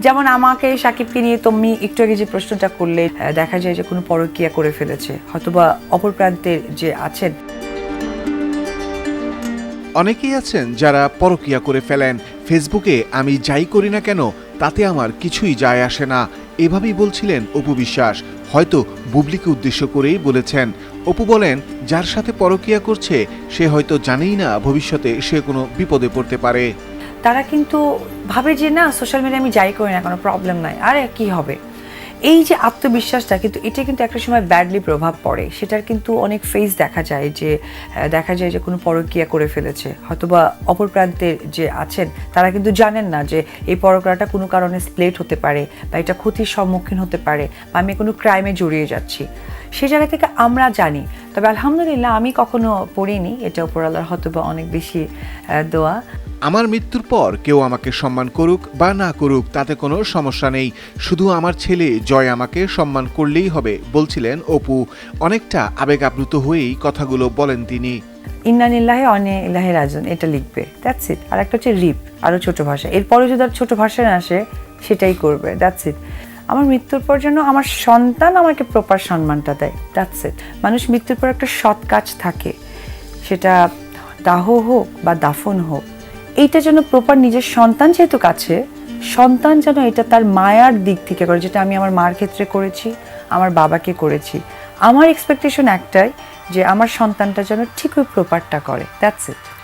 যেমন আমাকে সাকিবকে নিয়ে তুমি একটু আগে যে প্রশ্নটা করলে দেখা যায় যে কোনো পরকীয়া করে ফেলেছে হয়তোবা অপর প্রান্তের যে আছেন। অনেকেই আছেন যারা পরকিয়া করে ফেলেন। ফেসবুকে আমি যাই করি না কেন তাতে আমার কিছুই যায় আসে না। এভাবেই বলছিলেন অপু বিশ্বাস। হয়তো বুবলিকে উদ্দেশ্য করেই বলেছেন। অপু বলেন যার সাথে পরকিয়া করছে সে হয়তো জানেই না ভবিষ্যতে সে কোনো বিপদে পড়তে পারে। তারা কিন্তু ভাবে যে না সোশ্যাল মিডিয়া আমি যাই করি না কোনো প্রবলেম নাই। আরে, কি হবে? এই যে আত্মবিশ্বাসটা কিন্তু, এটা কিন্তু একটা সময় ব্যাডলি প্রভাব পড়ে। সেটার কিন্তু অনেক ফেস দেখা যায় যে দেখা যায় যে কোনো পরকীয়া করে ফেলেছে। হয়তোবা অপর প্রান্তের যে আছেন, তারা কিন্তু জানেন না যে এই পরকীয়াটা কোনো কারণে স্প্লেট হতে পারে বা এটা ক্ষতির সম্মুখীন হতে পারে বা আমি কোনো ক্রাইমে জড়িয়ে যাচ্ছি। সে জায়গা থেকে আমরা জানি। তবে আলহামদুলিল্লাহ আমি কখনো পড়িনি। এটা উপরালার হয়তোবা অনেক বেশি দোয়া। আমার মৃত্যুর পর কেউ আমাকে সম্মান করুক বা না করুক, তাতে কোনো সমস্যা নেই। শুধু আমার ছেলে জয় আমাকে সম্মান করলেই হবে, বলছিলেন অপু। অনেকটা আবেগ আপ্লুত হয়েই কথাগুলো বলেন তিনি। ইন্নানিল্লাহে অনে ইল্লাহে রাজন এটা লিখবে। দ্যাটস ইট আর একটা হচ্ছে রিপ আরও ছোট ভাষা। এরপরে যদি আর ছোট ভাষায় না আসে, সেটাই করবে। দ্যাটস ইট আমার মৃত্যুর পর যেন আমার সন্তান আমাকে প্রপার সম্মানটা দেয়। দ্যাটস ইট মানুষ মৃত্যুর পর একটা সৎ কাজ থাকে। সেটা দাহ হোক বা দাফন হোক এইটা যেন প্রপার নিজের সন্তান যেহেতু কাছে, সন্তান যেন এটা তার মায়ার দিক থেকে করে, যেটা আমি আমার মার ক্ষেত্রে করেছি, আমার বাবাকে করেছি। আমার এক্সপেকটেশন একটাই যে আমার সন্তানটা যেন ঠিক ওই প্রপারটা করে দ্যাটস ইট